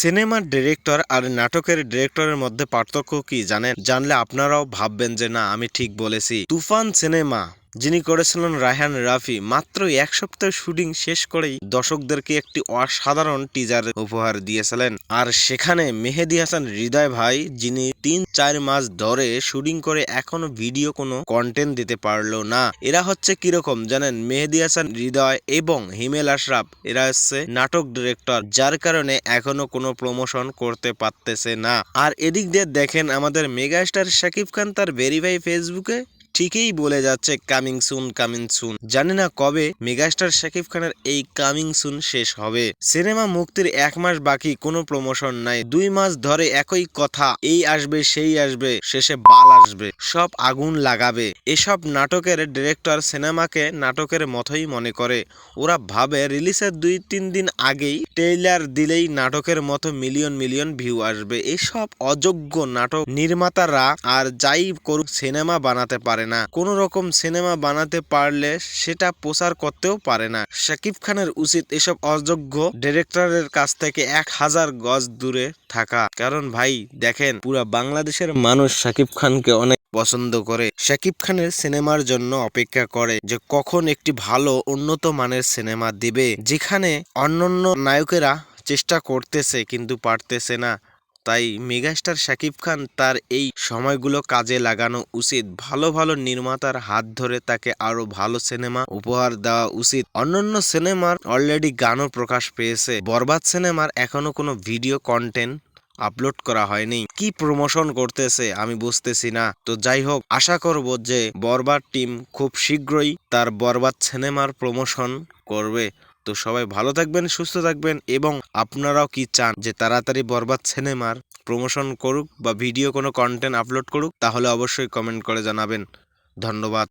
সিনেমার ডিরেক্টর আর নাটকের ডিরেক্টরের মধ্যে পার্থক্য কি জানেন? জানলে আপনারাও ভাববেন যে না, আমি ঠিক বলেছি। তুফান সিনেমা। যিনি করেছিলেন রায়হান রাফি মাত্র এক সপ্তাহ শুটিং শেষ করেই দর্শকদেরকে একটি অসাধারণ টিজার উপহার দিয়েছিলেন। আর সেখানে মেহেদি হাসান হৃদয় ভাই, যিনি তিন চার মাস ধরে শুটিং করে এখনও ভিডিও কোনো কন্টেন্ট দিতে পারল না। এরা হচ্ছে কীরকম জানেন? মেহেদি হাসান হৃদয় এবং হিমেল আশরাফ, এরা হচ্ছে নাটক ডিরেক্টর যার কারণে এখনও কোনো প্রমোশন করতে পারতেছে না। আর এদিক দিয়ে দেখেন আমাদের মেগাস্টার শাকিব খান তার ভেরিফাই ফেসবুকে ঠিকই বলে যাচ্ছে কামিং সুন কামিং সুন। জানি না কবে মেগাস্টার শাকিব খানের এই কামিং সুন শেষ হবে। সিনেমা মুক্তির এক মাস বাকি, কোনো প্রমোশন নাই। দুই মাস ধরে একই কথা, এই আসবে, সেই আসবে, শেষে বাল আসবে, সব আগুন লাগাবে। এসব নাটকের ডিরেক্টর সিনেমাকে নাটকের মতোই মনে করে। ওরা ভাবে রিলিজের দুই তিন দিন আগেই ট্রেইলার দিলেই নাটকের মতো মিলিয়ন মিলিয়ন ভিউ আসবে। এসব অযোগ্য নাটক নির্মাতারা আর যাই করুক, সিনেমা বানাতে পারে না। কোন রকম সিনেমা বানাতে পারলে সেটা প্রচার করতেও পারে না। শাকিব খানের উচিত এসব অযোগ্য ডিরেক্টরের কাছ থেকে এক হাজার গজ দূরে থাকা। কারণ ভাই, দেখেন, পুরা বাংলাদেশের মানুষ শাকিব খানকে অনেক পছন্দ করে। শাকিব খানের সিনেমার জন্য অপেক্ষা করে যে কখন একটি ভালো, উন্নত মানের সিনেমা দিবে। যেখানে অন্যান্য নায়কেরা চেষ্টা করতেছে কিন্তু পারতেছে না। তাই মেগাস্টার শাকিব খান তার এই সময়গুলো কাজে লাগানো উচিত। ভালো ভালো নির্মাতার হাত ধরে তাকে আরও ভালো সিনেমা উপহার দেওয়া উচিত। অন্যান্য সিনেমার অলরেডি গানও প্রকাশ পেয়েছে। বরবাদ সিনেমার এখনও কোনো ভিডিও কন্টেন্ট আপলোড করা হয়নি। কি প্রমোশন করতেছে আমি বুঝতেছি না। তো যাই হোক, আশা করব যে বরবাদ টিম খুব শীঘ্রই তার বরবাদ সিনেমার প্রমোশন করবে। তো সবাই ভালো থাকবেন, সুস্থ থাকবেন এবং আপনারাও কি চান যে তাড়াতাড়ি বরবাদ সিনেমার প্রমোশন করুক বা ভিডিও কোনো কন্টেন্ট আপলোড করুক, তাহলে অবশ্যই কমেন্ট করে জানাবেন। ধন্যবাদ।